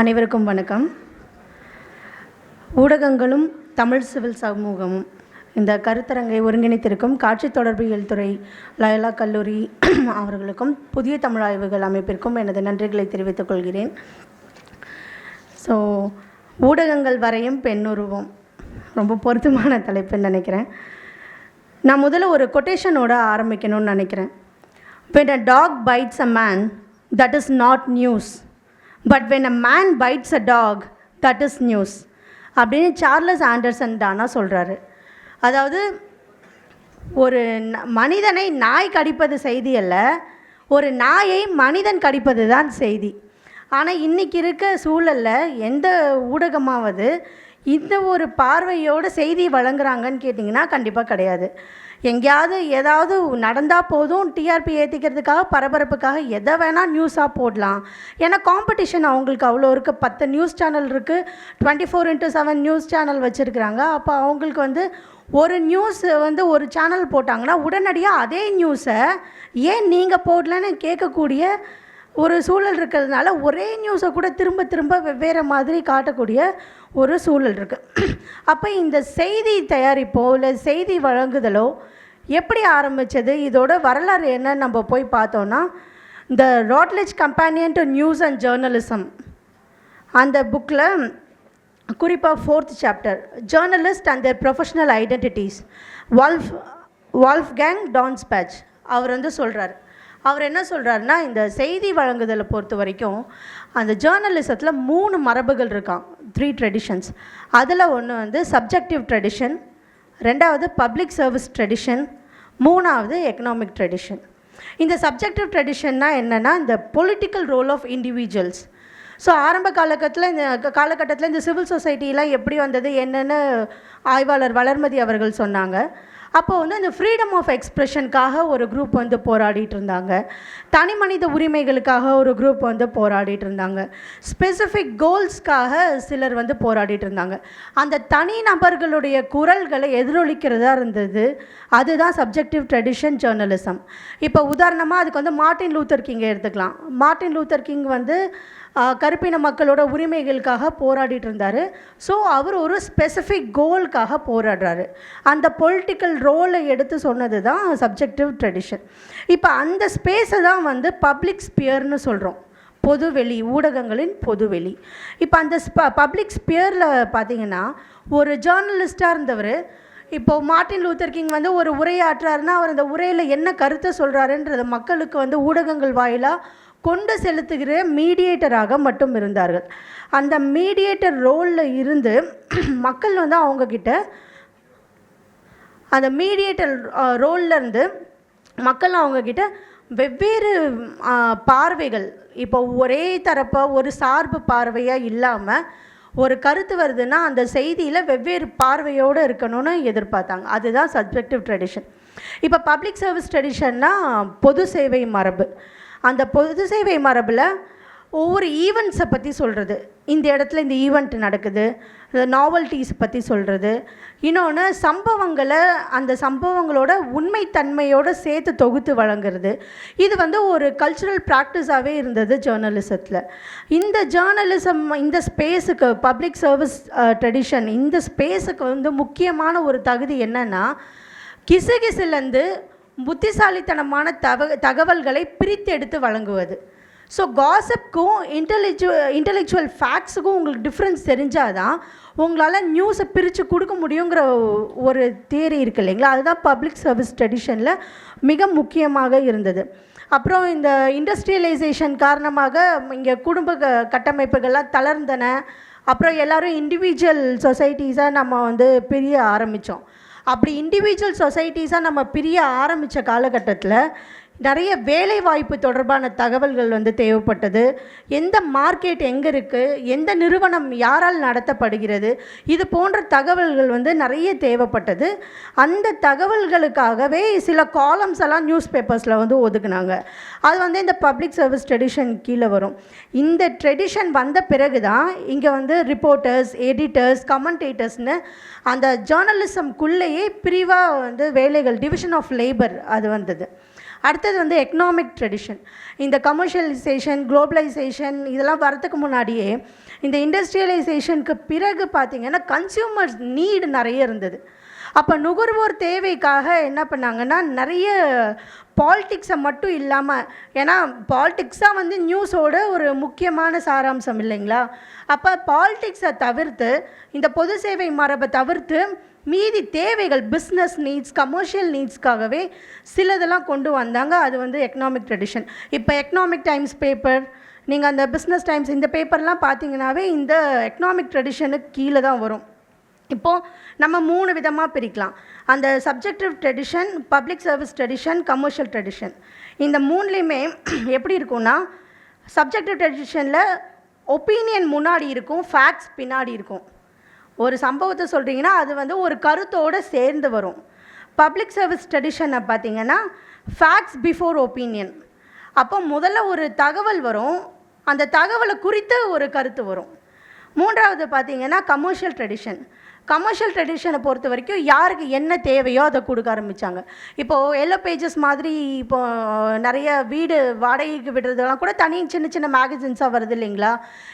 அனைவருக்கும் வணக்கம். ஊடகங்களும் தமிழ் சிவில் சமூகமும் இந்த கருத்தரங்கை ஒருங்கிணைத்திருக்கும் காட்சி தொடர்பியல் துறை லயலா கல்லூரி அவர்களுக்கும் புதிய தமிழ் ஆய்வுகள் அமைப்பிற்கும் எனது நன்றிகளை தெரிவித்துக் கொள்கிறேன். ஸோ ஊடகங்கள் வரையும் பெண்ணுருவம் ரொம்ப பொருத்தமான தலைப்புன்னு நினைக்கிறேன். நான் முதல்ல ஒரு கொட்டேஷனோட ஆரம்பிக்கணும்னு நினைக்கிறேன். When a dog bites a man that is not news but when a man bites a dog that is news அப்படின்னு சார்லஸ் ஆண்டர்சன் தானா சொல்கிறாரு அதாவது ஒரு மனிதனை நாய் கடிப்பது செய்தி அல்ல ஒரு நாயை மனிதன் கடிப்பது தான் செய்தி. ஆனால் இன்றைக்கி இருக்க சூழலில் எந்த ஊடகமாவது இந்த ஒரு பார்வையோடு செய்தி வழங்குறாங்கன்னு கேட்டிங்கன்னா கண்டிப்பாக கிடையாது. எங்கேயாவது ஏதாவது நடந்தால் போதும் டிஆர்பி ஏற்றிக்கிறதுக்காக பரபரப்புக்காக எதை வேணால் நியூஸாக போடலாம். ஏன்னா காம்படிஷன் அவங்களுக்கு அவ்வளோ இருக்குது பத்து நியூஸ் சேனல் இருக்குது twenty four into seven news channel வச்சுருக்குறாங்க. அப்போ அவங்களுக்கு வந்து ஒரு நியூஸ் வந்து ஒரு சேனல் போட்டாங்கன்னா உடனடியாக அதே நியூஸை ஏன் நீங்கள் போடலன்னு கேட்கக்கூடிய ஒரு சூழல் இருக்கிறதுனால ஒரே நியூஸை கூட திரும்ப திரும்ப வெவ்வேறு மாதிரி காட்டக்கூடிய ஒரு சூழல் இருக்குது அப்போ இந்த செய்தி தயாரிப்போ இல்லை செய்தி வழங்குதலோ எப்படி ஆரம்பித்தது இதோட வரலாறு என்ன? நம்ம போய் பார்த்தோன்னா இந்த Routledge companion to news and journalism அந்த புக்கில் குறிப்பாக fourth chapter journalist and their professional identities Wolf Wolfgang Donsbach அவர் வந்து சொல்கிறார் அவர் என்ன சொல்கிறாருன்னா இந்த செய்தி வழங்குதலை பொறுத்த வரைக்கும் அந்த ஜேர்னலிசத்தில் மூணு மரபுகள் இருக்கான் த்ரீ ட்ரெடிஷன்ஸ் அதில் ஒன்று வந்து சப்ஜெக்டிவ் ட்ரெடிஷன் ரெண்டாவது பப்ளிக் சர்வீஸ் ட்ரெடிஷன் மூணாவது எக்கனாமிக் ட்ரெடிஷன் இந்த சப்ஜெக்டிவ் ட்ரெடிஷன்னா என்னென்னா இந்த political role of individuals so ஆரம்ப காலகட்டத்தில் இந்த க- காலகட்டத்தில் இந்த சிவில் சொசைட்டிலாம் எப்படி வந்தது என்னென்னு ஆய்வாளர் வளர்மதி அவர்கள் சொன்னாங்க. அப்போ வந்து இந்த ஃப்ரீடம் ஆஃப் எக்ஸ்ப்ரெஷனுக்காக ஒரு குரூப் வந்து போராடிட்டு இருந்தாங்க. தனி மனித உரிமைகளுக்காக ஒரு குரூப் வந்து போராடிட்டு இருந்தாங்க. ஸ்பெசிஃபிக் கோல்ஸ்க்காக சிலர் வந்து போராடிட்டு இருந்தாங்க. அந்த தனி நபர்களுடைய குரல்களை எதிரொலிக்கிறதா இருந்தது. அதுதான் சப்ஜெக்டிவ் ட்ரெடிஷன் ஜேர்னலிசம் இப்போ உதாரணமாக அதுக்கு வந்து மார்ட்டின் லூத்தர் கிங்கை எடுத்துக்கலாம். மார்ட்டின் லூத்தர் கிங் வந்து கருப்பின மக்களோட உரிமைகளுக்காக போராடிட்டு இருந்தார். ஸோ அவர் ஒரு ஸ்பெசிஃபிக் கோலுக்காக போராடுறாரு. அந்த பொலிட்டிக்கல் ரோலை எடுத்து சொன்னது தான் சப்ஜெக்டிவ் ட்ரெடிஷன் இப்போ அந்த ஸ்பேஸை தான் வந்து பப்ளிக் ஸ்பியர்னு சொல்கிறோம் பொதுவெளி ஊடகங்களின் பொதுவெளி. இப்போ அந்த பப்ளிக் ஸ்பியரில் பார்த்தீங்கன்னா ஒரு ஜேர்னலிஸ்டாக இருந்தவர் இப்போ மார்ட்டின் லூத்தர் கிங் வந்து ஒரு உரையாற்றுறாருன்னா அவர் அந்த உரையில் என்ன கருத்தை சொல்கிறாருன்றத மக்களுக்கு வந்து ஊடகங்கள் வாயிலாக கொண்டு செலுத்துகிற மீடியேட்டராக மட்டும் இருந்தார்கள். அந்த மீடியேட்டர் ரோலில் இருந்து மக்கள் வந்து அவங்கக்கிட்ட அந்த மீடியேட்டர் ரோல்ல இருந்து மக்கள் அவங்கக்கிட்ட வெவ்வேறு பார்வைகள் இப்போ ஒரே தரப்பாக ஒரு சார்பு பார்வையாக இல்லாமல் ஒரு கருத்து வருதுன்னா அந்த செய்தியில் வெவ்வேறு பார்வையோடு இருக்கணும்னு எதிர்பார்த்தாங்க. அதுதான் சப்ஜெக்டிவ் ட்ரெடிஷன் இப்போ பப்ளிக் சர்வீஸ் ட்ரெடிஷன்னா பொது சேவை மரபு. அந்த பொது சேவை மரபில் ஒவ்வொரு ஈவெண்ட்ஸை பற்றி சொல்கிறது இந்த இடத்துல இந்த ஈவெண்ட் நடக்குது. இந்த நாவல்ட்டிஸை பற்றி சொல்கிறது இன்னொன்று சம்பவங்களை அந்த சம்பவங்களோட உண்மைத்தன்மையோடு சேர்த்து தொகுத்து வழங்குறது. இது வந்து ஒரு கல்ச்சுரல் ப்ராக்டிஸாகவே இருந்தது ஜேர்னலிசத்தில் இந்த ஜேர்னலிசம் இந்த ஸ்பேஸுக்கு பப்ளிக் சர்வீஸ் ட்ரெடிஷன் இந்த ஸ்பேஸுக்கு வந்து முக்கியமான ஒரு தகுதி என்னென்னா கிசுகிசுலேருந்து புத்திசாலித்தனமான தவ தகவல்களை பிரித்து எடுத்து வழங்குவது. ஸோ காசப்க்கும் இன்டெலிஜு இன்டெலெக்சுவல் ஃபேக்ட்ஸுக்கும் உங்களுக்கு டிஃப்ரென்ஸ் தெரிஞ்சால் தான் உங்களால் நியூஸை பிரித்து கொடுக்க முடியுங்கிற ஒரு தியரி இருக்கு இல்லைங்களா? அதுதான் பப்ளிக் சர்வீஸ் ட்ரெடிஷனில் மிக முக்கியமாக இருந்தது. அப்புறம் இந்த இண்டஸ்ட்ரியலைசேஷன் காரணமாக இங்கே குடும்ப க- கட்டமைப்புகள்லாம் தளர்ந்தன. அப்புறம் எல்லோரும் இண்டிவிஜுவல் சொசைட்டிஸாக நம்ம வந்து பிரிய ஆரம்பித்தோம் அப்படி இண்டிவிஜுவல் சொசைட்டிஸாக நம்ம பிரிய ஆரம்பித்த காலகட்டத்தில் நிறைய வேலை வாய்ப்பு தொடர்பான தகவல்கள் வந்து தேவைப்பட்டது. எந்த மார்க்கெட் எங்கே இருக்குது எந்த நிறுவனம் யாரால் நடத்தப்படுகிறது? இது போன்ற தகவல்கள் வந்து நிறைய தேவைப்பட்டது. அந்த தகவல்களுக்காகவே சில காலம்ஸ் எல்லாம் நியூஸ் பேப்பர்ஸில் வந்து ஒதுக்குனாங்க. அது வந்து இந்த பப்ளிக் சர்வீஸ் ட்ரெடிஷன் கீழே வரும். இந்த ட்ரெடிஷன் வந்த பிறகு தான் இங்கே வந்து ரிப்போர்ட்டர்ஸ் எடிட்டர்ஸ் கமெண்டேட்டர்ஸ்னு அந்த ஜேர்னலிசம்குள்ளேயே பிரிவாக வந்து வேலைகள் டிவிஷன் ஆஃப் லேபர் அது வந்தது. அடுத்தது வந்து எக்கனாமிக் ட்ரெடிஷன் இந்த கமர்ஷியலைசேஷன் குளோபலைசேஷன் இதெல்லாம் வரதுக்கு முன்னாடியே இந்த இண்டஸ்ட்ரியலைசேஷனுக்கு பிறகு பார்த்திங்கன்னா கன்சியூமர்ஸ் நீடு நிறைய இருந்தது. அப்போ நுகர்வோர் தேவைக்காக என்ன பண்ணாங்கன்னா நிறைய பாலிட்டிக்ஸை மட்டும் இல்லாமல் ஏன்னா பாலிட்டிக்ஸாக வந்து நியூஸோட ஒரு முக்கியமான சாராம்சம் இல்லைங்களா? அப்போ பாலிட்டிக்ஸை தவிர்த்து இந்த பொது சேவை மரபை தவிர்த்து மீதி தேவைகள் பிஸ்னஸ் நீட்ஸ் கமர்ஷியல் நீட்ஸ்க்காகவே சிலதெல்லாம் கொண்டு வந்தாங்க. அது வந்து எக்கனாமிக் ட்ரெடிஷன் இப்போ எக்கனாமிக் டைம்ஸ் பேப்பர் நீங்கள் அந்த பிஸ்னஸ் டைம்ஸ் இந்த பேப்பர்லாம் பார்த்தீங்கன்னாவே இந்த எக்கனாமிக் ட்ரெடிஷனுக்கு கீழே தான் வரும். இப்போது நம்ம மூணு விதமாக பிரிக்கலாம். அந்த subjective tradition public service tradition commercial tradition இந்த மூணுலேயுமே எப்படி இருக்கும்னா சப்ஜெக்டிவ் ட்ரெடிஷனில் ஒப்பீனியன் முன்னாடி இருக்கும் ஃபேக்ட்ஸ் பின்னாடி இருக்கும். ஒரு சம்பவத்தை சொல்கிறீங்கன்னா அது வந்து ஒரு கருத்தோடு சேர்ந்து வரும். பப்ளிக் சர்வீஸ் ட்ரெடிஷனை பார்த்தீங்கன்னா ஃபேக்ட்ஸ் பிஃபோர் ஒப்பீனியன் அப்போ முதல்ல ஒரு தகவல் வரும். அந்த தகவலை குறித்து ஒரு கருத்து வரும். மூன்றாவது பார்த்தீங்கன்னா கமர்ஷியல் ட்ரெடிஷன் கமர்ஷியல் ட்ரெடிஷனை பொறுத்த வரைக்கும் யாருக்கு என்ன தேவையோ அதை கொடுக்க ஆரம்பித்தாங்க இப்போது எல்லோ பேஜஸ் மாதிரி இப்போது நிறைய வீடு வாடகைக்கு விடுறதெல்லாம் கூட தனி சின்ன சின்ன மேகசின்ஸாக வருது இல்லைங்களா?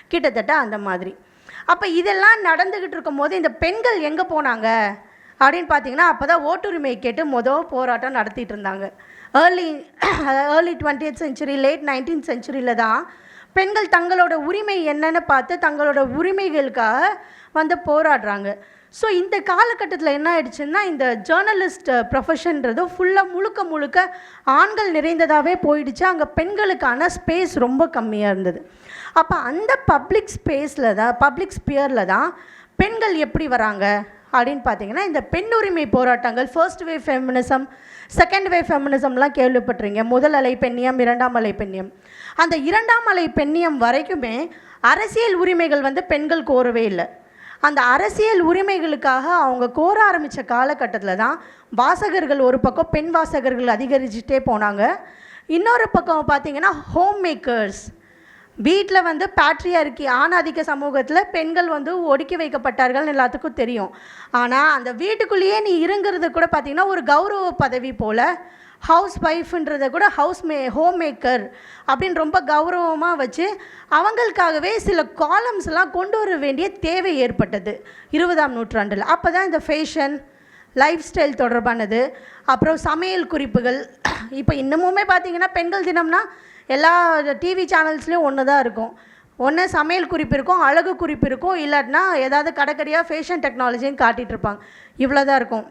கிட்டத்தட்ட அந்த மாதிரி. அப்போ இதெல்லாம் நடந்துக்கிட்டு இருக்கும்போது இந்த பெண்கள் எங்கே போனாங்க? அப்படின்னு பார்த்தீங்கன்னா அப்போ தான் ஓட்டுரிமை கேட்டு மொதல் போராட்டம் நடத்திட்டு இருந்தாங்க. Early early twentieth century late nineteen செஞ்சுரியில் தான் பெண்கள் தங்களோட உரிமை என்னன்னு பார்த்து தங்களோட உரிமைகளுக்காக வந்து போராடுறாங்க. ஸோ இந்த காலகட்டத்தில் என்ன ஆயிடுச்சுன்னா இந்த ஜேர்னலிஸ்ட் ப்ரொஃபஷன்றது ஃபுல்லாக முழுக்க முழுக்க ஆண்கள் நிறைந்ததாகவே போயிடுச்சு. அங்கே பெண்களுக்கான ஸ்பேஸ் ரொம்ப கம்மியாக இருந்தது. அப்போ அந்த பப்ளிக் ஸ்பேஸில் தான் பப்ளிக் ஸ்பியரில் தான் பெண்கள் எப்படி வராங்க? அப்படின்னு பார்த்தீங்கன்னா இந்த பெண் உரிமை போராட்டங்கள் first wave feminism second wave ஃபெமினிசம்லாம் கேள்விப்பட்டிருங்க முதல் அலை பெண்ணியம் இரண்டாம் அலை பெண்ணியம். அந்த இரண்டாம் அலை பெண்ணியம் வரைக்குமே அரசியல் உரிமைகள் வந்து பெண்கள் கோரவே இல்லை. அந்த அரசியல் உரிமைகளுக்காக அவங்க கோர ஆரம்பித்த காலகட்டத்தில் தான் வாசகர்கள் ஒரு பக்கம் பெண் வாசகர்கள் அதிகரிச்சுட்டே போனாங்க. இன்னொரு பக்கம் பார்த்தீங்கன்னா ஹோம் மேக்கர்ஸ் வீட்டில் வந்து பேட்ரியார்கி ஆணாதிக்க சமூகத்தில் பெண்கள் வந்து ஒடுக்கி வைக்கப்பட்டார்கள் எல்லாத்துக்கும் தெரியும். ஆனால் அந்த வீட்டுக்குள்ளேயே நீ இருங்கிறது கூட பார்த்தீங்கன்னா ஒரு கௌரவ பதவி போல் ஹவுஸ் ஒய்ஃப்ன்றதை கூட ஹவுஸ் மே ஹோம் மேக்கர் அப்படின்னு ரொம்ப கௌரவமாக வச்சு அவங்களுக்காகவே சில காலம்ஸ்லாம் கொண்டு வர வேண்டிய தேவை ஏற்பட்டது. இருபதாம் நூற்றாண்டில். அப்போ தான் இந்த ஃபேஷன் லைஃப் ஸ்டைல் தொடர்பானது அப்புறம் சமையல் குறிப்புகள் இப்போ இன்னமுமே பார்த்தீங்கன்னா பெண்கள் தினம்னா எல்லா டிவி சேனல்ஸ்லேயும் ஒன்று தான் இருக்கும். ஒன்று சமையல் குறிப்பு இருக்கும் அழகு குறிப்பு இருக்கும் இல்லாட்டினா ஏதாவது கடைக்கடியாக ஃபேஷன் டெக்னாலஜின்னு காட்டிகிட்டு இருப்பாங்க. இவ்வளோ தான் இருக்கும்.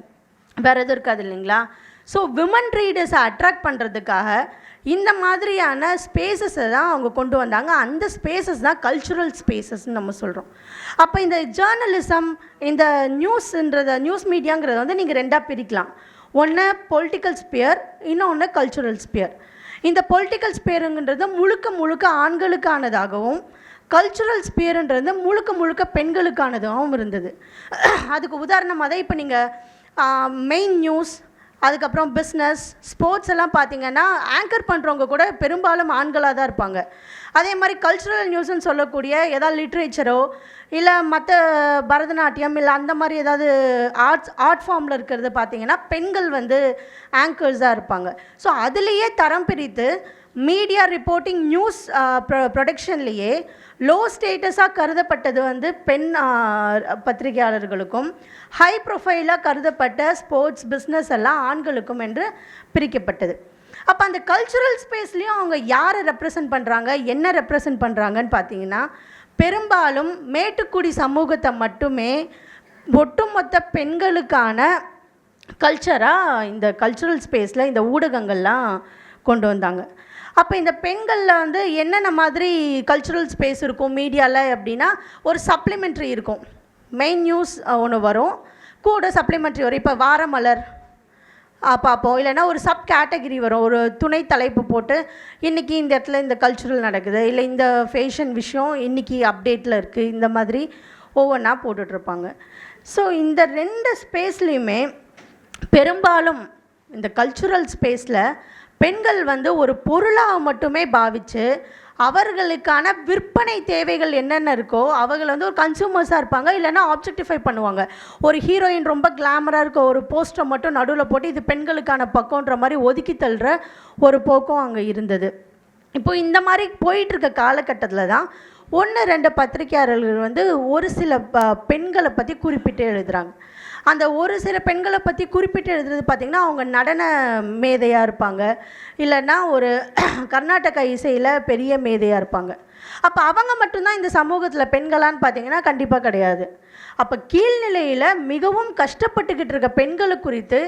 வேறு எதுவும் இருக்காது இல்லைங்களா? ஸோ விமன் ரீடர்ஸை அட்ராக்ட் பண்ணுறதுக்காக இந்த மாதிரியான ஸ்பேசஸை தான் அவங்க கொண்டு வந்தாங்க. அந்த ஸ்பேசஸ் தான் கல்ச்சுரல் ஸ்பேசஸ்ன்னு நம்ம சொல்கிறோம் அப்போ இந்த ஜேர்னலிசம் இந்த நியூஸ்ன்றத நியூஸ் மீடியாங்கிறத வந்து நீங்கள் ரெண்டாக பிரிக்கலாம். ஒன்று பொலிட்டிக்கல் ஸ்பியர் இன்னொன்று கல்ச்சுரல் ஸ்பியர் இந்த பொலிட்டிக்கல் ஸ்பியருங்கிறது முழுக்க முழுக்க ஆண்களுக்கானதாகவும் கல்ச்சுரல் ஸ்பியருன்றது முழுக்க முழுக்க பெண்களுக்கானதாகவும் இருந்தது. அதுக்கு உதாரணமாக தான் இப்போ நீங்கள் மெயின் நியூஸ் அதுக்கப்புறம் பிஸ்னஸ் ஸ்போர்ட்ஸ் எல்லாம் பார்த்தீங்கன்னா ஆங்கர் பண்ணுறவங்க கூட பெரும்பாலும் ஆண்களாக தான் இருப்பாங்க. அதே மாதிரி கல்ச்சுரல் நியூஸ்னு சொல்லக்கூடிய ஏதாவது லிட்ரேச்சரோ இல்லை மற்ற பரதநாட்டியம் இல்லை அந்த மாதிரி ஏதாவது ஆர்ட்ஸ் ஆர்ட் ஃபார்மில் இருக்கிறது பார்த்திங்கன்னா பெண்கள் வந்து ஆங்கர்ஸாக இருப்பாங்க. ஸோ அதுலேயே தரம் பிரித்து மீடியா ரிப்போர்ட்டிங் நியூஸ் ப்ரொடக்ஷன்லேயே லோ ஸ்டேட்டஸாக கருதப்பட்டது வந்து பெண் பத்திரிகையாளர்களுக்கும் ஹை ப்ரொஃபைலாக கருதப்பட்ட ஸ்போர்ட்ஸ் பிஸ்னஸ் எல்லாம் ஆண்களுக்கும் என்று பிரிக்கப்பட்டது. அப்போ அந்த கல்ச்சுரல் ஸ்பேஸ்லேயும் அவங்க யாரை ரெப்ரசன்ட் பண்ணுறாங்க என்ன ரெப்ரசன்ட் பண்ணுறாங்கன்னு பார்த்தீங்கன்னா பெரும்பாலும் மேட்டுக்குடி சமூகத்தை மட்டுமே ஒட்டுமொத்த பெண்களுக்கான கல்ச்சராக இந்த கல்ச்சுரல் ஸ்பேஸில் இந்த ஊடகங்கள்லாம் கொண்டு வந்தாங்க. அப்போ இந்த பெண்களில் வந்து என்னென்ன மாதிரி கல்ச்சுரல் ஸ்பேஸ் இருக்கும் மீடியாவில் அப்படின்னா ஒரு சப்ளிமெண்ட்ரி இருக்கும். மெயின் நியூஸ் ஒன்று வரும். கூட சப்ளிமெண்ட்ரி வரும். இப்போ வாரமலர் பார்ப்போம் இல்லைன்னா ஒரு சப் கேட்டகிரி வரும். ஒரு துணை தலைப்பு போட்டு இன்றைக்கி இந்த இடத்துல இந்த கல்ச்சுரல் நடக்குது இல்லை இந்த ஃபேஷன் விஷயம் இன்றைக்கி அப்டேட்டில் இருக்குது இந்த மாதிரி ஒவ்வொன்றா போட்டுட்ருப்பாங்க ஸோ இந்த ரெண்டு ஸ்பேஸ்லேயுமே பெரும்பாலும் இந்த கல்ச்சுரல் ஸ்பேஸில் பெண்கள் வந்து ஒரு பொருளாக மட்டுமே பாவித்து அவர்களுக்கான விற்பனை தேவைகள் என்னென்ன இருக்கோ அவர்கள் வந்து ஒரு கன்சூமர்ஸாக இருப்பாங்க இல்லைன்னா ஆப்ஜெக்டிஃபை பண்ணுவாங்க. ஒரு ஹீரோயின் ரொம்ப கிளாமராக இருக்க ஒரு போஸ்டரை மட்டும் நடுவில் போட்டு இது பெண்களுக்கான பக்கம்ன்ற மாதிரி ஒதுக்கி தள்ளுற ஒரு போக்கும் அங்கே இருந்தது. இப்போ இந்த மாதிரி போயிட்டுருக்க காலகட்டத்தில் தான் ஒன்று ரெண்டு பத்திரிகையாளர்கள் வந்து ஒரு சில ப பெண்களை பற்றி குறிப்பிட்டு எழுதுகிறாங்க அந்த ஒரு சில பெண்களை பற்றி குறிப்பிட்டு எழுதுறது பார்த்திங்கன்னா அவங்க நடன மேதையாக இருப்பாங்க. இல்லைன்னா ஒரு கர்நாடக இசையில் பெரிய மேதையாக இருப்பாங்க. அப்போ அவங்க மட்டும்தான் இந்த சமூகத்தில் பெண்களான்னு பார்த்தீங்கன்னா கண்டிப்பாக கிடையாது. அப்போ கீழ்நிலையில் மிகவும் கஷ்டப்பட்டுக்கிட்டு இருக்க பெண்களை குறித்து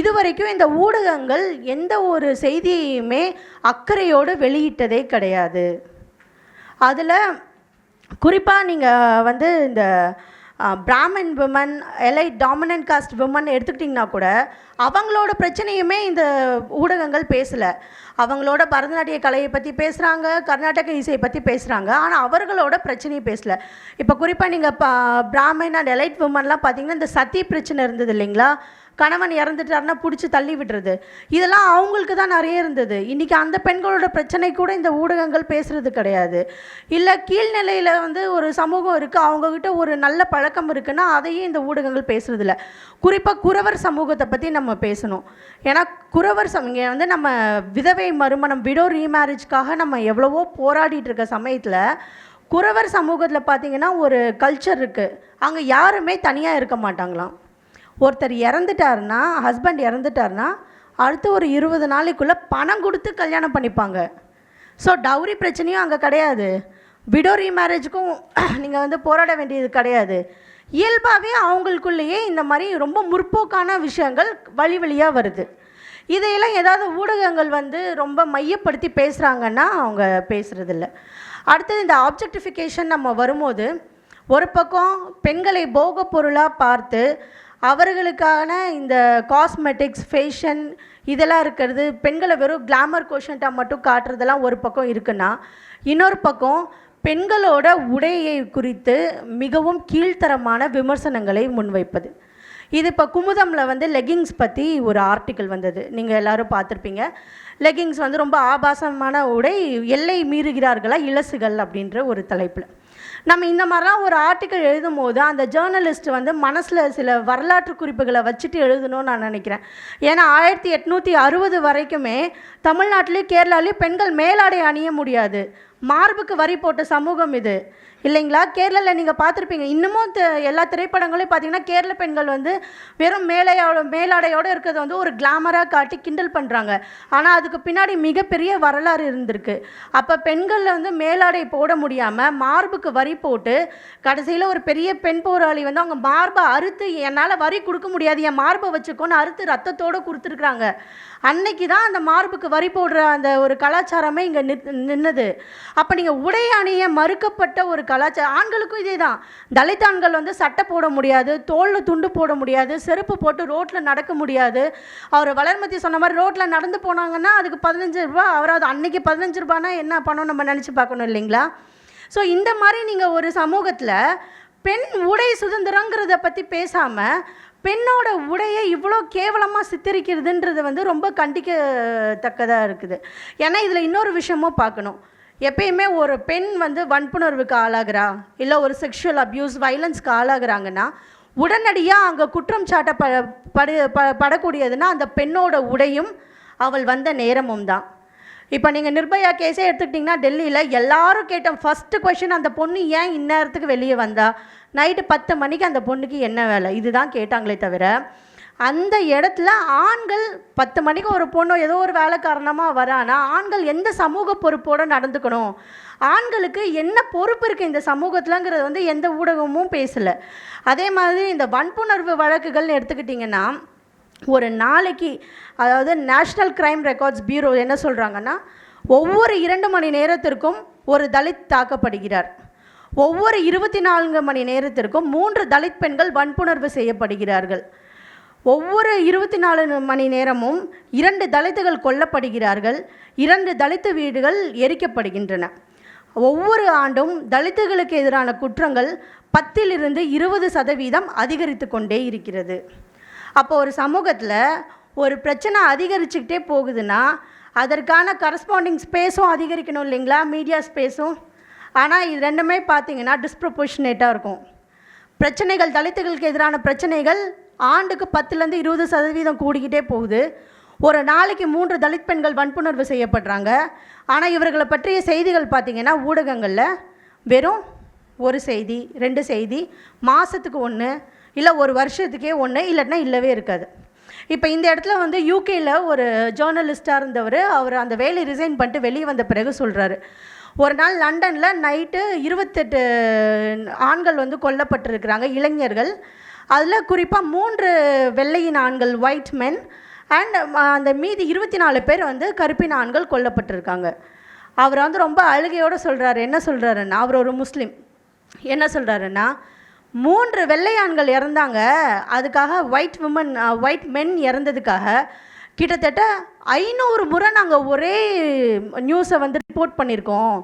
இதுவரைக்கும் இந்த ஊடகங்கள் எந்த ஒரு செய்தியையுமே அக்கறையோடு வெளியிட்டதே கிடையாது. அதில் குறிப்பாக நீங்கள் வந்து இந்த Brahmin women elite dominant caste women எடுத்துக்கிட்டிங்கன்னா கூட அவங்களோட பிரச்சனையுமே இந்த ஊடகங்கள் பேசலை. அவங்களோட பரதநாட்டிய கலையை பற்றி பேசுகிறாங்க கர்நாடக இசையை பற்றி பேசுகிறாங்க ஆனால் அவர்களோட பிரச்சனையும் பேசலை. இப்போ குறிப்பாக நீங்கள் பா பிராமின் அண்ட் எலைட் விமன்லாம் பார்த்தீங்கன்னா இந்த சத்தி பிரச்சனை இருந்தது இல்லைங்களா? கணவன் இறந்துட்டாருன்னா பிடிச்சி தள்ளி விடுறது. இதெல்லாம் அவங்களுக்கு தான் நிறைய இருந்தது. இன்றைக்கி அந்த பெண்களோட பிரச்சனை கூட இந்த ஊடகங்கள் பேசுகிறது கிடையாது. இல்லை கீழ்நிலையில் வந்து ஒரு சமூகம் இருக்குது அவங்கக்கிட்ட ஒரு நல்ல பழக்கம் இருக்குன்னா அதையும் இந்த ஊடகங்கள் பேசுறதில்ல குறிப்பாக குறவர் சமூகத்தை பற்றி நம்ம பேசணும். ஏன்னா குறவர் சம் இங்கே வந்து நம்ம விதவை மறுமணம் விடோ ரீமேரேஜ்க்காக நம்ம எவ்வளவோ போராடிட்டு இருக்க சமயத்தில் குறவர் சமூகத்தில் பார்த்தீங்கன்னா ஒரு கல்ச்சர் இருக்குது அங்கே யாருமே தனியாக இருக்க மாட்டாங்களாம். ஒருத்தர் இறந்துட்டாருன்னா ஹஸ்பண்ட் இறந்துட்டாருன்னா அடுத்து ஒரு இருபது நாளைக்குள்ளே பணம் கொடுத்து கல்யாணம் பண்ணிப்பாங்க. ஸோ டவுரி பிரச்சனையும் அங்கே கிடையாது. விடோரி மேரேஜுக்கும் நீங்கள் வந்து போராட வேண்டியது கிடையாது. இயல்பாகவே அவங்களுக்குள்ளேயே இந்த மாதிரி ரொம்ப முற்போக்கான விஷயங்கள் வழி வழியாக வருது. இதையெல்லாம் ஏதாவது ஊடகங்கள் வந்து ரொம்ப மையப்படுத்தி பேசுகிறாங்கன்னா அவங்க பேசுகிறதில்ல அடுத்தது இந்த ஆப்ஜெக்டிஃபிகேஷன் நம்ம வரும்போது ஒரு பக்கம் பெண்களை போகப் பொருளாக பார்த்து அவர்களுக்கான இந்த காஸ்மெட்டிக்ஸ் ஃபேஷன் இதெல்லாம் இருக்கிறது. பெண்களை வெறும் கிளாமர் கோஷண்ட்டாக மட்டும் காட்டுறதெல்லாம் ஒரு பக்கம் இருக்குன்னா இன்னொரு பக்கம் பெண்களோட உடையை குறித்து மிகவும் கீழ்த்தரமான விமர்சனங்களை முன்வைப்பது. இது இப்போ குமுதமில் வந்து லெகிங்ஸ் பற்றி ஒரு ஆர்டிக்கல் வந்தது. நீங்கள் எல்லோரும் பார்த்துருப்பீங்க. லெகிங்ஸ் வந்து ரொம்ப ஆபாசமான உடை எல்லை மீறுகிறார்களா இலசுகள் அப்படின்ற ஒரு தலைப்பில். நம்ம இந்த மாதிரிலாம் ஒரு ஆர்டிக்கல் எழுதும் போது அந்த ஜேர்னலிஸ்ட் வந்து மனசில் சில வரலாற்று குறிப்புகளை வச்சுட்டு எழுதணும்னு நான் நினைக்கிறேன். ஏன்னா ஆயிரத்தி எட்நூற்றி அறுபது வரைக்குமே தமிழ்நாட்டிலையும் கேரளாலையும் பெண்கள் மேலாடை அணிய முடியாது. மார்புக்கு வரி போட்ட சமூகம் இது. இல்லைங்களா? கேரளாவில் நீங்கள் பார்த்துருப்பீங்க. இன்னமும் த- எல்லா திரைப்படங்களையும் பார்த்தீங்கன்னா கேரள பெண்கள் வந்து வெறும் மேலையோட மேலாடையோடு இருக்கிறத வந்து ஒரு கிளாமராக காட்டி கிண்டல் பண்ணுறாங்க ஆனால் அதுக்கு பின்னாடி மிகப்பெரிய வரலாறு இருந்திருக்கு. அப்போ பெண்களில் வந்து மேலாடை போட முடியாமல் மார்புக்கு வரி போட்டு கடைசியில் ஒரு பெரிய பெண் போராளி வந்து அவங்க மார்பை அறுத்து என்னால் வரி கொடுக்க முடியாது. என் மார்பை வச்சுக்கோன்னு அறுத்து ரத்தத்தோடு கொடுத்துருக்குறாங்க. அன்னைக்கு தான் அந்த மார்புக்கு வரி போடுற அந்த ஒரு கலாச்சாரமே இங்கே நின்னது. அப்போ நீங்கள் உடை அணிய மறுக்கப்பட்ட ஒரு கலாச்சாரம் ஆண்களுக்கும் இதே தான். தலித் ஆண்கள் வந்து சட்டை போட முடியாது தோளில் துண்டு போட முடியாது செருப்பு போட்டு ரோட்டில் நடக்க முடியாது. அவர் வளர்மதி சொன்ன மாதிரி ரோட்டில் நடந்து போனாங்கன்னா அதுக்கு பதினஞ்சு ரூபா அவராது அன்னைக்கு பதினஞ்சு ரூபானா என்ன பணம் நம்ம நினச்சி பார்க்கணும் இல்லைங்களா? ஸோ இந்த மாதிரி நீங்கள் ஒரு சமூகத்தில் பெண் உடை சுதந்திரங்கிறத பற்றி பேசாமல் பெண்ணோட உடையை இவ்வளோ கேவலமாக சித்தரிக்கிறதுன்றது வந்து ரொம்ப கண்டிக்கத்தக்கதாக இருக்குது. ஏன்னா இதில் இன்னொரு விஷயமும் பார்க்கணும். எப்பயுமே ஒரு பெண் வந்து வன்புணர்வுக்கு ஆளாகிறா? இல்லை ஒரு செக்ஷுவல் அப்யூஸ் வைலன்ஸ்க்கு ஆளாகிறாங்கன்னா உடனடியாக அங்கே குற்றம் சாட்ட ப படு ப படக்கூடியதுன்னா அந்த பெண்ணோட உடையும் அவள் வந்த நேரமும் தான். இப்போ நீங்கள் நிர்பயா கேஸே எடுத்துக்கிட்டிங்கன்னா டெல்லியில் எல்லாரும் கேட்ட ஃபஸ்ட்டு கொஷின் அந்த பொண்ணு ஏன் இந்நேரத்துக்கு வெளியே வந்தா? நைட்டு பத்து மணிக்கு அந்த பொண்ணுக்கு என்ன வேலை? இதுதான் கேட்டாங்களே தவிர அந்த இடத்துல ஆண்கள் பத்து மணிக்கு ஒரு பொண்ணு ஏதோ ஒரு வேலை காரணமாக வரானா ஆண்கள் எந்த சமூக பொறுப்போடு நடந்துக்கணும்? ஆண்களுக்கு என்ன பொறுப்பு இருக்குது இந்த சமூகத்தில்ங்கிறது வந்து எந்த ஊடகமும் பேசலை. அதே மாதிரி இந்த வன்புணர்வு வழக்குகள்னு எடுத்துக்கிட்டிங்கன்னா ஒரு நாளைக்கு அதாவது நேஷ்னல் கிரைம் ரெக்கார்ட்ஸ் பியூரோ என்ன சொல்கிறாங்கன்னா ஒவ்வொரு இரண்டு மணி நேரத்திற்கும் ஒரு தலித் தாக்கப்படுகிறார். ஒவ்வொரு இருபத்தி நான்கு மணி நேரத்திற்கும் மூன்று தலித் பெண்கள் வன்புணர்வு செய்யப்படுகிறார்கள். ஒவ்வொரு இருபத்தி நாலு மணி நேரமும் இரண்டு தலித்துகள் கொல்லப்படுகிறார்கள். இரண்டு தலித்து வீடுகள் எரிக்கப்படுகின்றன. ஒவ்வொரு ஆண்டும் தலித்துகளுக்கு எதிரான குற்றங்கள் பத்திலிருந்து இருபது சதவீதம் அதிகரித்து கொண்டே இருக்கிறது. அப்போ ஒரு சமூகத்தில் ஒரு பிரச்சனை அதிகரிச்சுக்கிட்டே போகுதுன்னா அதற்கான கரஸ்பாண்டிங் ஸ்பேஸும் அதிகரிக்கணும் இல்லைங்களா? மீடியா ஸ்பேஸும் ஆனால் இது ரெண்டுமே பார்த்தீங்கன்னா டிஸ்ப்ரப்போர்ஷனேட்டாக இருக்கும். பிரச்சனைகள் தலித்துகளுக்கு எதிரான பிரச்சனைகள் ஆண்டுக்கு பத்துலேருந்து இருபது சதவீதம் கூடிக்கிட்டே போகுது. ஒரு நாளைக்கு மூன்று தலித் பெண்கள் வன்புணர்வு செய்யப்படுறாங்க. ஆனால் இவர்களை பற்றிய செய்திகள் பார்த்திங்கன்னா ஊடகங்களில் வெறும் ஒரு செய்தி ரெண்டு செய்தி மாதத்துக்கு ஒன்று இல்லை ஒரு வருஷத்துக்கே ஒன்று இல்லைன்னா இல்லவே இருக்காது. இப்போ இந்த இடத்துல வந்து யூகேயில் ஒரு ஜேர்னலிஸ்ட்டாக இருந்தவர் அவர் அந்த வேலையை ரிசைன் பண்ணிட்டு வெளியே வந்த பிறகு சொல்கிறாரு ஒரு நாள் லண்டனில் நைட்டு இருபத்தெட்டு ஆண்கள் வந்து கொல்லப்பட்டிருக்கிறாங்க இளைஞர்கள். அதில் குறிப்பாக மூன்று வெள்ளையின் ஆண்கள் ஒயிட் மென் அண்ட் அந்த மீதி இருபத்தி நாலு பேர் வந்து கருப்பின ஆண்கள் கொல்லப்பட்டிருக்காங்க. அவர் வந்து ரொம்ப அழுகையோடு சொல்கிறாரு என்ன சொல்கிறாருன்னா அவர் ஒரு முஸ்லீம். என்ன சொல்கிறாருன்னா மூன்று வெள்ளையான்கள் இறந்தாங்க. அதுக்காக ஒயிட் உமன் ஒயிட் மென் இறந்ததுக்காக கிட்டத்தட்ட ஐநூறு முறை நாங்கள் ஒரே நியூஸை வந்து ரிப்போர்ட் பண்ணியிருக்கோம்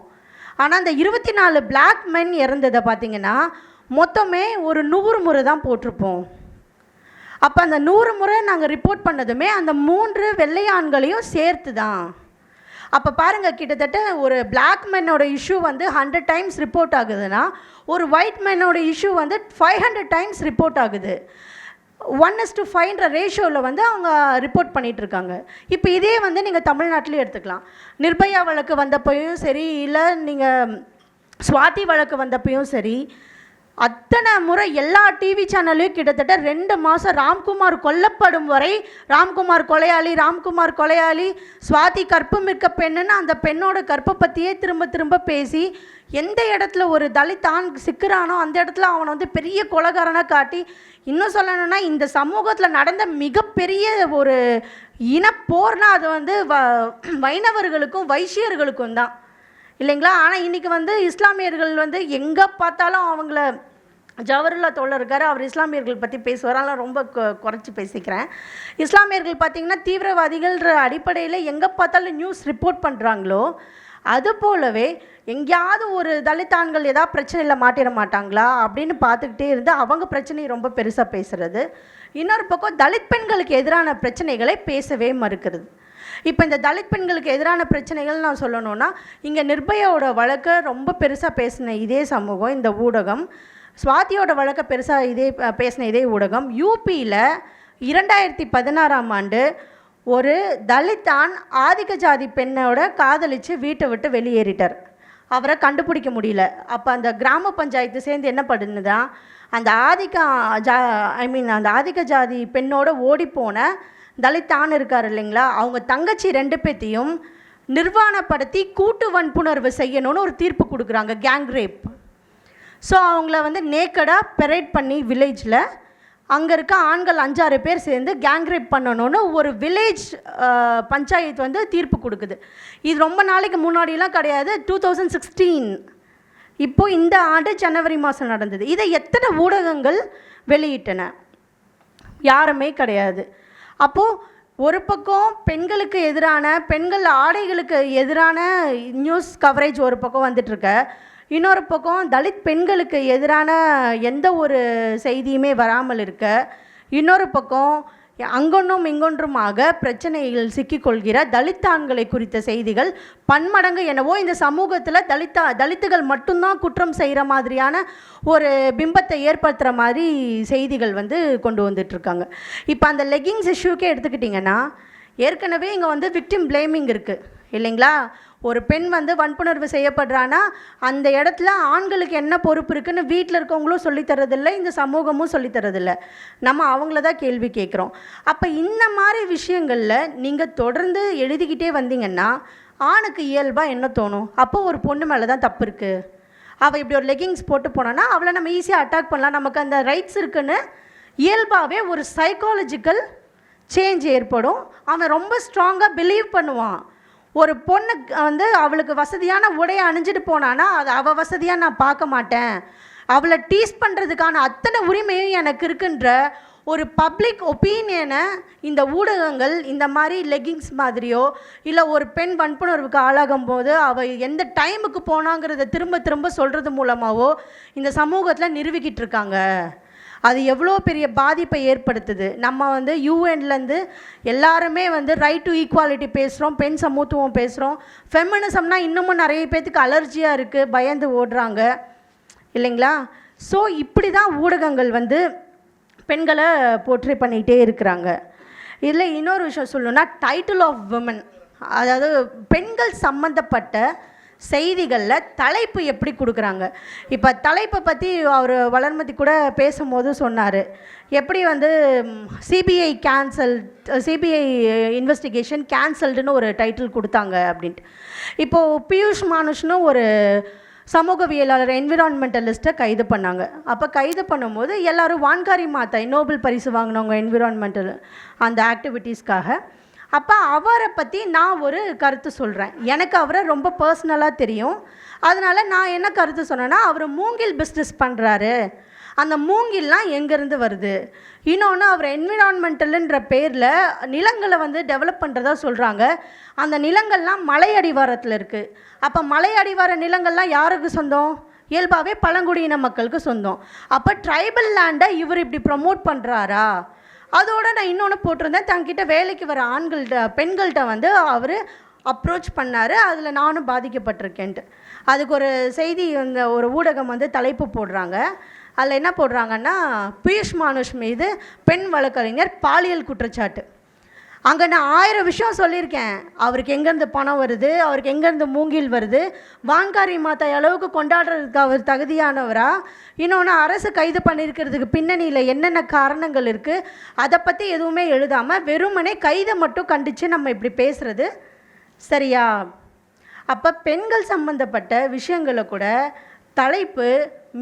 ஆனால் அந்த இருபத்தி நாலு பிளாக் மென் இறந்ததை பார்த்தீங்கன்னா மொத்தமே ஒரு நூறு முறை தான் போட்டிருப்போம். அப்போ அந்த நூறு முறை நாங்கள் ரிப்போர்ட் பண்ணதுமே அந்த மூன்று வெள்ளையான்களையும் சேர்த்து தான். அப்போ பாருங்கள் கிட்டத்தட்ட ஒரு பிளாக் மேனோட இஷ்யூ வந்து ஹண்ட்ரட் டைம்ஸ் ரிப்போர்ட் ஆகுதுன்னா ஒரு ஒயிட் மேனோட இஷ்யூ வந்து ஃபைவ் ஹண்ட்ரட் டைம்ஸ் ரிப்போர்ட் ஆகுது. ஒன் எஸ் டு ஃபைவ்ன்ற ரேஷியோவில் வந்து அவங்க ரிப்போர்ட் பண்ணிகிட்ருக்காங்க இப்போ இதே வந்து நீங்கள் தமிழ்நாட்டிலே எடுத்துக்கலாம். நிர்பயா வழக்கு வந்தப்பையும் சரி இல்லை நீங்கள் சுவாதி வழக்கு வந்தப்பையும் சரி அத்தனை முறை எல்லா டிவி சேனல்லையும் கிட்டத்தட்ட ரெண்டு மாதம் ராம்குமார் கொல்லப்படும் வரை ராம்குமார் கொலையாளி ராம்குமார் கொலையாளி சுவாதி கற்பு மிக்க பெண்ணுன்னு அந்த பெண்ணோட கற்பை பற்றியே திரும்ப திரும்ப பேசி எந்த இடத்துல ஒரு தலித் தான் சிக்கிறானோ அந்த இடத்துல அவனை வந்து பெரிய கொலகாரனாக காட்டி இன்னும் சொல்லணும்னா இந்த சமூகத்தில் நடந்த மிகப்பெரிய ஒரு இனப்போர்னால் அது வந்து வ வைணவர்களுக்கும் வைசியர்களுக்கும் தான். இல்லைங்களா? ஆனால் இன்றைக்கி வந்து இஸ்லாமியர்கள் வந்து எங்கே பார்த்தாலும் அவங்கள ஜவஹர்லா தோழர் இருக்கார். அவர் இஸ்லாமியர்கள் பற்றி பேசுவார். அதெல்லாம் ரொம்ப கொ- குறைச்சி பேசிக்கிறேன். இஸ்லாமியர்கள் பார்த்திங்கன்னா தீவிரவாதிகள்ன்ற அடிப்படையில் எங்கே பார்த்தாலும் நியூஸ் ரிப்போர்ட் பண்ணுறாங்களோ அது போலவே எங்கேயாவது ஒரு தலித்தான்கள் ஏதாவது பிரச்சனையில் மாட்டிட மாட்டாங்களா அப்படின்னு பார்த்துக்கிட்டே இருந்து அவங்க பிரச்சனையை ரொம்ப பெருசாக பேசுகிறது இன்னொரு பக்கம் தலித் பெண்களுக்கு எதிரான பிரச்சனைகளை பேசவே மறுக்கிறது. இப்போ இந்த தலித் பெண்களுக்கு எதிரான பிரச்சனைகள் நான் சொல்லணும்னா இங்கே நிர்பயாவோட வழக்கை ரொம்ப பெருசாக பேசின இதே சமூகம் இந்த ஊடகம். சுவாதியோட வழக்கை பெருசாக இதே பேசின இதே ஊடகம். யூபியில் இரண்டாயிரத்தி பதினாறாம் ஆண்டு ஒரு தலித் ஆண் ஆதிக்க ஜாதி பெண்ணோட காதலித்து வீட்டை விட்டு வெளியேறிட்டார். அவரை கண்டுபிடிக்க முடியல. அப்போ அந்த கிராம பஞ்சாயத்து சேர்ந்து என்ன பண்ணுதா அந்த ஆதிக்க ஜா ஐ மீன் அந்த ஆதிக்க ஜாதி பெண்ணோட ஓடிப்போன தலித் ஆண் இருக்கார் இல்லைங்களா? அவங்க தங்கச்சி ரெண்டு பேத்தையும் நிர்வாணப்படுத்தி கூட்டு வன்புணர்வு செய்யணும்னு ஒரு தீர்ப்பு கொடுக்குறாங்க கேங் ரேப் ஸோ அவங்கள வந்து நேக்கடாக பெரேட் பண்ணி வில்லேஜில் அங்கே இருக்க ஆண்கள் அஞ்சாறு பேர் சேர்ந்து கேங் ரேப் பண்ணணும்னு ஒரு வில்லேஜ் பஞ்சாயத்து வந்து தீர்ப்பு கொடுக்குது. இது ரொம்ப நாளைக்கு முன்னாடிலாம் கிடையாது டூ தௌசண்ட் சிக்ஸ்டீன் இப்போது இந்த ஆண்டு ஜனவரி மாதம் நடந்தது. இதை எத்தனை ஊடகங்கள் வெளியிட்டன? யாருமே கிடையாது. அப்போது ஒரு பக்கம் பெண்களுக்கு எதிரான பெண்கள் ஆடைகளுக்கு எதிரான நியூஸ் கவரேஜ் ஒரு பக்கம் வந்துட்டுருக்க. இன்னொரு பக்கம் தலித் பெண்களுக்கு எதிரான எந்த ஒரு செய்தியுமே வராமல் இருக்க. இன்னொரு பக்கம் அங்கொன்றும் இங்கொன்றுமாக பிரச்சனையில் சிக்கிக்கொள்கிற தலித் ஆண்களை குறித்த செய்திகள் பன்மடங்கு என்னவோ இந்த சமூகத்தில் தலித்தா தலித்துகள் மட்டும்தான் குற்றம் செய்கிற மாதிரியான ஒரு பிம்பத்தை ஏற்படுத்துகிற மாதிரி செய்திகள் வந்து கொண்டு வந்துட்டுருக்காங்க. இப்போ அந்த லெகிங்ஸ் இஷ்யூக்கே எடுத்துக்கிட்டிங்கன்னா ஏற்கனவே இங்கே வந்து விக்டிம் பிளேமிங் இருக்குது இல்லைங்களா? ஒரு பெண் வந்து வன்புணர்வு செய்யப்படுறான்னா அந்த இடத்துல ஆண்களுக்கு என்ன பொறுப்பு இருக்குன்னு வீட்டில் இருக்கவங்களும் சொல்லித்தரதில்லை இந்த சமூகமும் சொல்லித்தரதில்லை நம்ம அவங்கள தான் கேள்வி கேட்குறோம். அப்போ இந்த மாதிரி விஷயங்களில் நீங்கள் தொடர்ந்து எழுதிக்கிட்டே வந்தீங்கன்னா ஆணுக்கு இயல்பாக என்ன தோணும்? அப்போ ஒரு பொண்ணு மேலே தான் தப்பு இருக்குது அவள் இப்படி ஒரு லெகிங்ஸ் போட்டு போனோன்னா அவளை நம்ம ஈஸியாக அட்டாக் பண்ணலாம். நமக்கு அந்த ரைட்ஸ் இருக்குன்னு இயல்பாகவே ஒரு சைக்காலஜிக்கல் சேஞ்ச் ஏற்படும். அவன் ரொம்ப ஸ்ட்ராங்காக பிலீவ் பண்ணுவான். ஒரு பொண்ணு வந்து அவளுக்கு வசதியான உடையை அணிஞ்சிட்டு போனான்னா அது அவள் வசதியாக நான் பார்க்க மாட்டேன். அவளை டீஸ் பண்ணுறதுக்கான அத்தனை உரிமையும் எனக்கு இருக்குன்ற ஒரு பப்ளிக் ஒப்பீனியனை இந்த ஊடகங்கள் இந்த மாதிரி லெகிங்ஸ் மாதிரியோ இல்லை ஒரு பெண் வன்புணர்வுக்கு ஆளாகும் போது அவள் எந்த டைமுக்கு போனாங்கிறத திரும்ப திரும்ப சொல்கிறது மூலமாகவோ இந்த சமூகத்தில் நிறுவிக்கிட்டு இருக்காங்க. அது எவ்வளோ பெரிய பாதிப்பை ஏற்படுத்துது? நம்ம வந்து யூஎன்லேருந்து எல்லாருமே வந்து ரைட் டு ஈக்குவாலிட்டி பேசுகிறோம் பெண் சமத்துவம் பேசுகிறோம் ஃபெமினிசம்னா இன்னமும் நிறைய பேத்துக்கு அலர்ஜியாக இருக்குது பயந்து ஓடுறாங்க. இல்லைங்களா? ஸோ இப்படி தான் ஊடகங்கள் வந்து பெண்களை போற்றி பண்ணிகிட்டே இருக்கிறாங்க. இதில் இன்னொரு விஷயம் சொல்லணுன்னா டைட்டில் ஆஃப் விமன் அதாவது பெண்கள் சம்மந்தப்பட்ட செய்திகளில் தலைப்பு எப்படி கொடுக்குறாங்க? இப்போ தலைப்பை பற்றி அவர் வளர்மதி கூட பேசும்போது சொன்னார். எப்படி வந்து சிபிஐ கேன்சல் சிபிஐ இன்வெஸ்டிகேஷன் கேன்சல்டுன்னு ஒரு டைட்டில் கொடுத்தாங்க அப்படின்ட்டு. இப்போது பியூஷ் மானுஷ்னு ஒரு சமூகவியலாளர் என்விரான்மெண்டலிஸ்ட்டை கைது பண்ணாங்க. அப்போ கைது பண்ணும்போது எல்லோரும் வான்காரி மாத்தாய் நோபல் பரிசு வாங்கினவங்க என்விரான்மெண்டல் அந்த ஆக்டிவிட்டீஸ்க்காக அப்போ அவரை பற்றி நான் ஒரு கருத்து சொல்கிறேன் எனக்கு அவரை ரொம்ப பர்சனலாக தெரியும். அதனால் நான் என்ன கருத்து சொன்னேன்னா அவர் மூங்கில் பிஸ்னஸ் பண்ணுறாரு அந்த மூங்கில்லாம் எங்கேருந்து வருது? இன்னொன்று அவர் என்விரான்மெண்டலுன்ற பேரில் நிலங்களை வந்து டெவலப் பண்ணுறதா சொல்கிறாங்க அந்த நிலங்கள்லாம் மலை அடிவாரத்தில் இருக்குது அப்போ மலை அடிவார நிலங்கள்லாம் யாருக்கு சொந்தம்? இயல்பாகவே பழங்குடியின மக்களுக்கு சொந்தம். அப்போ ட்ரைபல் லேண்டை இவர் இப்படி ப்ரமோட் பண்ணுறாரா அதோட நான் இன்னொன்று போட்டிருந்தேன். தங்கிட்ட வேலைக்கு வர ஆண்கள்கிட்ட பெண்கள்கிட்ட வந்து அவர் அப்ரோச் பண்ணார். அதில் நானும் பாதிக்கப்பட்டிருக்கேன்ட்டு. அதுக்கு ஒரு செய்தி இந்த ஒரு ஊடகம் வந்து தலைப்பு போடுறாங்க. அதில் என்ன போடுறாங்கன்னா பியூஷ் மானுஷ் மீது பெண் வழக்கறிஞர் பாலியல் குற்றச்சாட்டு. அங்கே நான் ஆயிரம் விஷயம் சொல்லியிருக்கேன். அவருக்கு எங்கேருந்து பணம் வருது அவருக்கு எங்கேருந்து மூங்கில் வருது. வான்காரி மாதா அளவுக்கு கொண்டாடுறதுக்கு அவர் தகுதியானவரா? இன்னொன்று அரசு கைது பண்ணியிருக்கிறதுக்கு பின்னணியில் என்னென்ன காரணங்கள் இருக்குது அதை பற்றி எதுவுமே எழுதாமல் வெறுமனே கைதை மட்டும் கண்டித்து நம்ம இப்படி பேசுகிறது சரியா? அப்போ பெண்கள் சம்பந்தப்பட்ட விஷயங்களை கூட தலைப்பு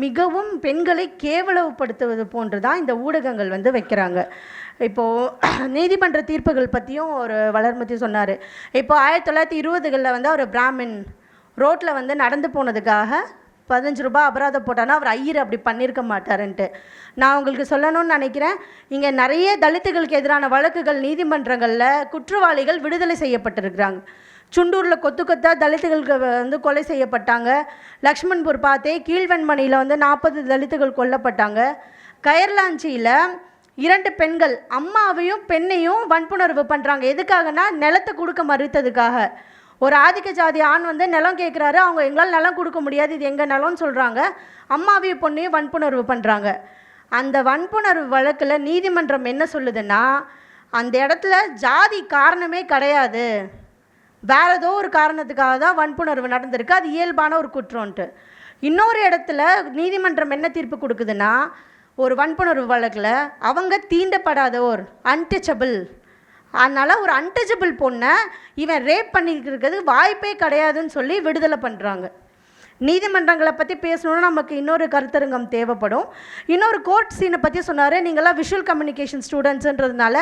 மிகவும் பெண்களை கேவலப்படுத்துவது போன்று தான் இந்த ஊடகங்கள் வந்து வைக்கிறாங்க. இப்போது நீதிமன்ற தீர்ப்புகள் பற்றியும் ஒரு வளர்மதி சொன்னார். இப்போது ஆயிரத்தி தொள்ளாயிரத்தி இருபதுகளில் வந்து அவர் பிராமின் ரோட்டில் வந்து நடந்து போனதுக்காக பதினஞ்சு ரூபாய் அபராதம் போட்டானா அவர் ஐயர் அப்படி பண்ணியிருக்க மாட்டாருன்ட்டு. நான் உங்களுக்கு சொல்லணும்னு நினைக்கிறேன். இங்கே நிறைய தலித்துகளுக்கு எதிரான வழக்குகள் நீதிமன்றங்களில் குற்றவாளிகள் விடுதலை செய்யப்பட்டிருக்கிறாங்க. சுண்டூரில் கொத்து கொத்தா தலித்துகளுக்கு வந்து கொலை செய்யப்பட்டாங்க. லக்ஷ்மண்பூர் பார்த்தே கீழ்வெண்மணியில் வந்து நாற்பது தலித்துகள் கொல்லப்பட்டாங்க. கயர்லாஞ்சியில் இரண்டு பெண்கள் அம்மாவையும் பெண்ணையும் வன்புணர்வு பண்ணுறாங்க எதுக்காகனா நிலத்தை கொடுக்க மறுத்ததுக்காக. ஒரு ஆதிக்க ஜாதி ஆண் வந்து நிலம் கேட்குறாரு அவங்க எங்களால் நிலம் கொடுக்க முடியாது இது எங்கள் நிலம்னு சொல்கிறாங்க அம்மாவையும் பொண்ணையும் வன்புணர்வு பண்ணுறாங்க அந்த வன்புணர்வு வழக்கில் நீதிமன்றம் என்ன சொல்லுதுன்னா அந்த இடத்துல ஜாதி காரணமே கிடையாது. வேற ஏதோ ஒரு காரணத்துக்காக தான் வன்புணர்வு நடந்திருக்கு. அது இயல்பான ஒரு குற்றம்ன்ட்டு. இன்னொரு இடத்துல நீதிமன்றம் என்ன தீர்ப்பு கொடுக்குதுன்னா ஒரு வன்புணர்வு வழக்கில் அவங்க தீண்டப்படாதோர் அன்டச்சபிள் அதனால் ஒரு அன்டச்சபிள் பொண்ணை இவன் ரேப் பண்ணிக்கிறதுக்கு வாய்ப்பே கிடையாதுன்னு சொல்லி விடுதலை பண்ணுறாங்க நீதிமன்றங்களை பற்றி பேசணுன்னா நமக்கு இன்னொரு கருத்தரங்கம் தேவைப்படும். இன்னொரு கோர்ட் சீனை பற்றி சொன்னார். நீங்களாம் விஷுவல் கம்யூனிகேஷன் ஸ்டூடெண்ட்ஸுன்றதுனால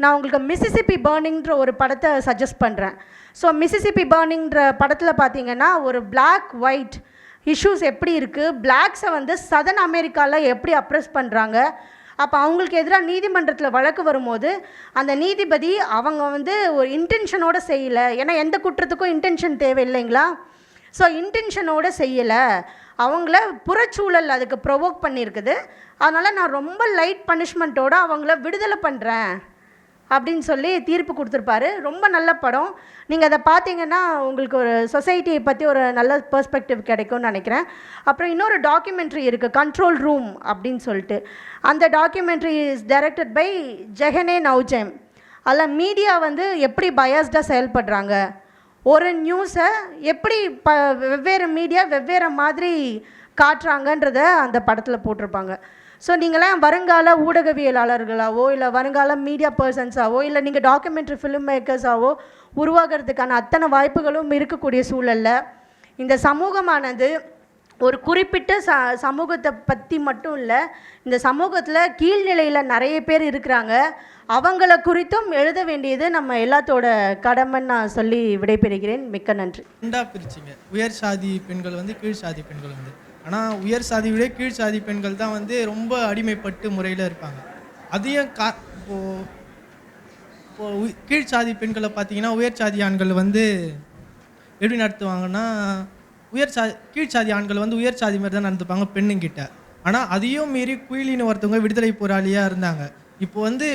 நான் உங்களுக்கு மிசிசிபி பர்னிங்ன்ற ஒரு படத்தை சஜஸ்ட் பண்ணுறேன் ஸோ மிசிசிபி பர்னிங்ன்ற படத்தில் பார்த்தீங்கன்னா ஒரு பிளாக் ஒயிட் இஷ்யூஸ் எப்படி இருக்குது பிளாக்ஸை வந்து சதன் அமெரிக்காவில் எப்படி அப்ரெஸ் பண்ணுறாங்க அப்போ அவங்களுக்கு எதிராக நீதிமன்றத்தில் வழக்கு வரும்போது அந்த நீதிபதி அவங்க வந்து ஒரு இன்டென்ஷனோட செய்யலை. ஏன்னா எந்த குற்றத்துக்கும் இன்டென்ஷன் தேவை இல்லைங்களா ஸோ இன்டென்ஷனோட செய்யலை. அவங்கள புறச்சூழல் அதுக்கு ப்ரொவோக் பண்ணியிருக்குது அதனால் நான் ரொம்ப லைட் பனிஷ்மெண்ட்டோடு அவங்கள விடுதலை பண்ணுறேன் அப்படின்னு சொல்லி தீர்ப்பு கொடுத்துருப்பாரு. ரொம்ப நல்ல படம். நீங்கள் அதை பார்த்தீங்கன்னா உங்களுக்கு ஒரு சொசைட்டியை பற்றி ஒரு நல்ல பெர்ஸ்பெக்டிவ் கிடைக்கும்னு நினைக்கிறேன். அப்புறம் இன்னொரு டாக்குமெண்ட்ரி இருக்குது கண்ட்ரோல் ரூம் அப்படின்னு சொல்லிட்டு. அந்த டாக்குமெண்ட்ரி இஸ் டைரக்டட் பை ஜெகனே நவ்ஜெம் அதில் மீடியா வந்து எப்படி பயாஸ்டாக செயல்படுறாங்க? ஒரு நியூஸை எப்படி ப வெவ்வேறு மீடியா வெவ்வேறு மாதிரி காட்டுறாங்கன்றத அந்த படத்தில் போட்டிருப்பாங்க. ஸோ நீங்களாம் வருங்கால ஊடகவியலாளர்களாவோ இல்லை வருங்கால மீடியா பர்சன்ஸாவோ இல்லை நீங்கள் டாக்குமெண்ட்ரி ஃபிலிம் மேக்கர்ஸாவோ உருவாகிறதுக்கான அத்தனை வாய்ப்புகளும் இருக்கக்கூடிய சூழலில் இந்த சமூகமானது ஒரு குறிப்பிட்ட ச சமூகத்தை பற்றி மட்டும் இல்லை இந்த சமூகத்தில் கீழ்நிலையில் நிறைய பேர் இருக்கிறாங்க. அவங்கள குறித்தும் எழுத வேண்டியது நம்ம எல்லாத்தோட கடமைன்னு நான் சொல்லி விடைபெறுகிறேன். மிக்க நன்றி. ரெண்டாக பிரிச்சிங்க. உயர் சாதி பெண்கள் வந்து கீழ் சாதி பெண்கள் வந்து. ஆனால் உயர் சாதி விட கீழ் சாதி பெண்கள் தான் வந்து ரொம்ப அடிமைப்பட்டு முறையில் இருப்பாங்க. அதையும் கா இப்போது இப்போ கீழ் சாதி பெண்களை பார்த்தீங்கன்னா உயர் சாதி ஆண்கள் வந்து எப்படி நடத்துவாங்கன்னா உயர் சாதி கீழ் சாதி ஆண்கள் வந்து உயர் சாதி மாதிரி தான் நடந்துப்பாங்க பெண்ணுங்கிட்ட. ஆனால் அதையும் மீறி குயிலின்னு ஒருத்தவங்க விடுதலை போராளியாக இருந்தாங்க. இப்போ வந்து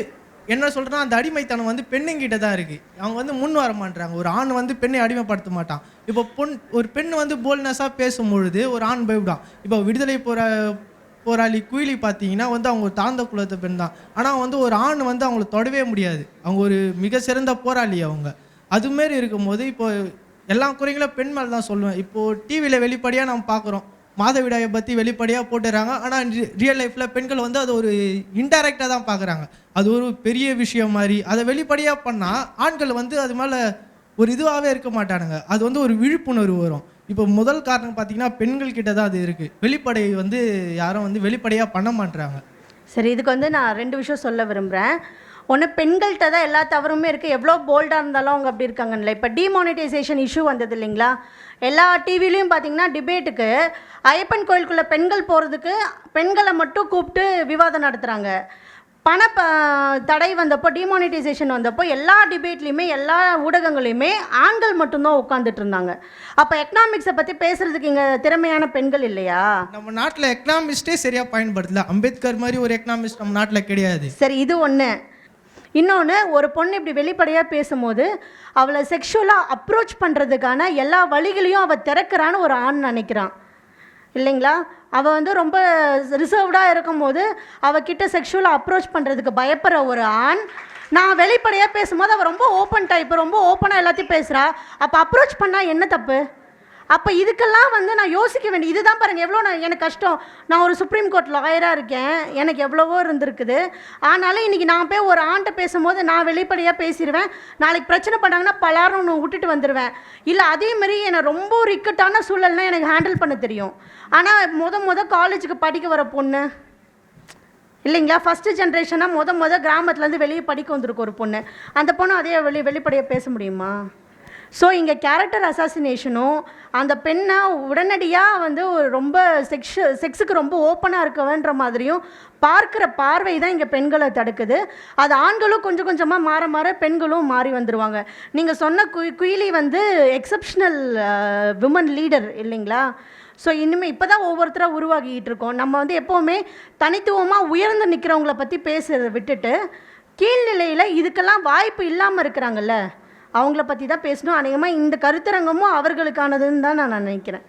என்ன சொல்கிறேன்னா அந்த அடிமைத்தனம் வந்து பெண்ணுங்கிட்ட தான் இருக்குது அவங்க வந்து முன் வர மாட்டாங்க ஒரு ஆண் வந்து பெண்ணை அடிமைப்படுத்த மாட்டான் இப்போ பொன் ஒரு பெண் வந்து போல்னஸாக பேசும்பொழுது ஒரு ஆண் பயப்படான் இப்போ விடுதலை போரா போராளி குயிலி பார்த்தீங்கன்னா வந்து அவங்க ஒரு தாழ்ந்த குலத்தை பெண் தான். ஆனால் வந்து ஒரு ஆண் வந்து அவங்கள தொடவே முடியாது. அவங்க ஒரு மிக சிறந்த போராளி அவங்க. அதுமாரி இருக்கும்போது இப்போ எல்லா குறைகளும் பெண் மேலே தான் சொல்லுவேன் இப்போது டிவியில் வெளிப்படையாக நம்ம பார்க்குறோம். மாதவிடாயை பற்றி வெளிப்படையாக போட்டுறாங்க. ஆனால் ரியல் லைஃப்பில் பெண்கள் வந்து அது ஒரு இன்டைரக்டாக தான் பார்க்குறாங்க அது ஒரு பெரிய விஷயம் மாதிரி. அதை வெளிப்படையாக பண்ணால் ஆண்கள் வந்து அது மேலே ஒரு இதுவாகவே இருக்க மாட்டானுங்க. அது வந்து ஒரு விழிப்புணர்வு வரும். இப்போ முதல் காரணம் பார்த்தீங்கன்னா பெண்கள் கிட்ட தான் அது இருக்குது வெளிப்படை வந்து யாரும் வந்து வெளிப்படையாக பண்ண மாட்டுறாங்க சரி இதுக்கு வந்து நான் ரெண்டு விஷயம் சொல்ல விரும்புகிறேன் ஒன்று பெண்கள்கிட்ட தான் எல்லா தவறுமே இருக்குது எவ்வளோ போல்டாக இருந்தாலும் அவங்க அப்படி இருக்காங்கல்ல. இப்போ டிமானிட்டைசேஷன் இஷ்யூ வந்தது இல்லைங்களா? எல்லா டிவிலையும் பார்த்தீங்கன்னா டிபேட்டுக்கு ஐயப்பன் கோயிலுக்குள்ளே பெண்கள் போகிறதுக்கு பெண்களை மட்டும் கூப்பிட்டு விவாதம் நடத்துகிறாங்க பண ப தடை வந்தப்போ டிமானிட்டைசேஷன் வந்தப்போ எல்லா டிபேட்லேயுமே எல்லா ஊடகங்களையுமே ஆண்கள் மட்டும்தான் உட்காந்துட்டு இருந்தாங்க. அப்போ எக்கனாமிக்ஸை பற்றி பேசுகிறதுக்கு இங்கே திறமையான பெண்கள் இல்லையா? நம்ம நாட்டில் எக்கனாமிஸ்டே சரியாக பயன்படுத்தல. அம்பேத்கர் மாதிரி ஒரு எக்கனாமிஸ்ட் நம்ம நாட்டில் கிடையாது. சரி இது ஒன்று இன்னொன்று ஒரு பொண்ணு இப்படி வெளிப்படையாக பேசும்போது அவளை செக்ஷுவலாக அப்ரோச் பண்ணுறதுக்கான எல்லா வழிகளையும் அவள் திறக்கிறான்னு ஒரு ஆண் நினைக்கிறான். இல்லைங்களா? அவள் வந்து ரொம்ப ரிசர்வ்டாக இருக்கும்போது அவகிட்ட செக்ஷுவலாக அப்ரோச் பண்ணுறதுக்கு பயப்படுற ஒரு ஆண் நான் வெளிப்படையாக பேசும்போது அவள் ரொம்ப ஓப்பன் டைப் ரொம்ப ஓப்பனாக எல்லாத்தையும் பேசுகிறா அப்போ அப்ரோச் பண்ணால் என்ன தப்பு? அப்போ இதுக்கெல்லாம் வந்து நான் யோசிக்க வேண்டிய இதுதான் பாருங்கள் எவ்வளோ நான் எனக்கு கஷ்டம். நான் ஒரு சுப்ரீம் கோர்ட் லாயராக இருக்கேன். எனக்கு எவ்வளவோ இருந்திருக்குது. ஆனாலும் இன்றைக்கி நான் போய் ஒரு ஆண்ட்ட பேசும்போது நான் வெளிப்படையாக பேசிடுவேன் நாளைக்கு பிரச்சனை பண்ணாங்கன்னா பலாரும் ஒன்று விட்டுட்டு வந்துடுவேன் இல்லை அதேமாரி என்னை ரொம்ப ஒரு இக்கட்டான எனக்கு ஹேண்டில் பண்ண தெரியும். ஆனால் முத முத காலேஜுக்கு படிக்க வர பொண்ணு இல்லைங்களா? ஃபஸ்ட்டு ஜென்ரேஷனாக முத முத கிராமத்துலேருந்து வெளியே படிக்க வந்திருக்கு ஒரு பொண்ணு. அந்த பொண்ணு அதே வெளி வெளிப்படையாக பேச முடியுமா? ஸோ இங்கே கேரக்டர் அசாசினேஷனும் அந்த பெண்ணை உடனடியாக வந்து ஒரு ரொம்ப செக்ஷு செக்ஸுக்கு ரொம்ப ஓப்பனாக இருக்கவன்ற மாதிரியும் பார்க்குற பார்வை தான் இங்கே பெண்களை தடுக்குது. அது ஆண்களும் கொஞ்சம் கொஞ்சமாக மாற மாற பெண்களும் மாறி வந்துடுவாங்க நீங்கள் சொன்ன குய் குயிலி வந்து எக்ஸப்ஷனல் விமன் லீடர் இல்லைங்களா? ஸோ இனிமேல் இப்போ தான் ஒவ்வொருத்தராக உருவாகிட்டு இருக்கோம். நம்ம வந்து எப்போவுமே தனித்துவமாக உயர்ந்து நிற்கிறவங்கள பற்றி பேசுகிறத விட்டுட்டு கீழ்நிலையில் இதுக்கெல்லாம் வாய்ப்பு இல்லாமல் இருக்கிறாங்கல்ல? அவங்கள பற்றி தான் பேசணும். அநேகமாக இந்த கருத்தரங்கமும் அவர்களுக்கானதுன்னு தான் நான் நினைக்கிறேன்.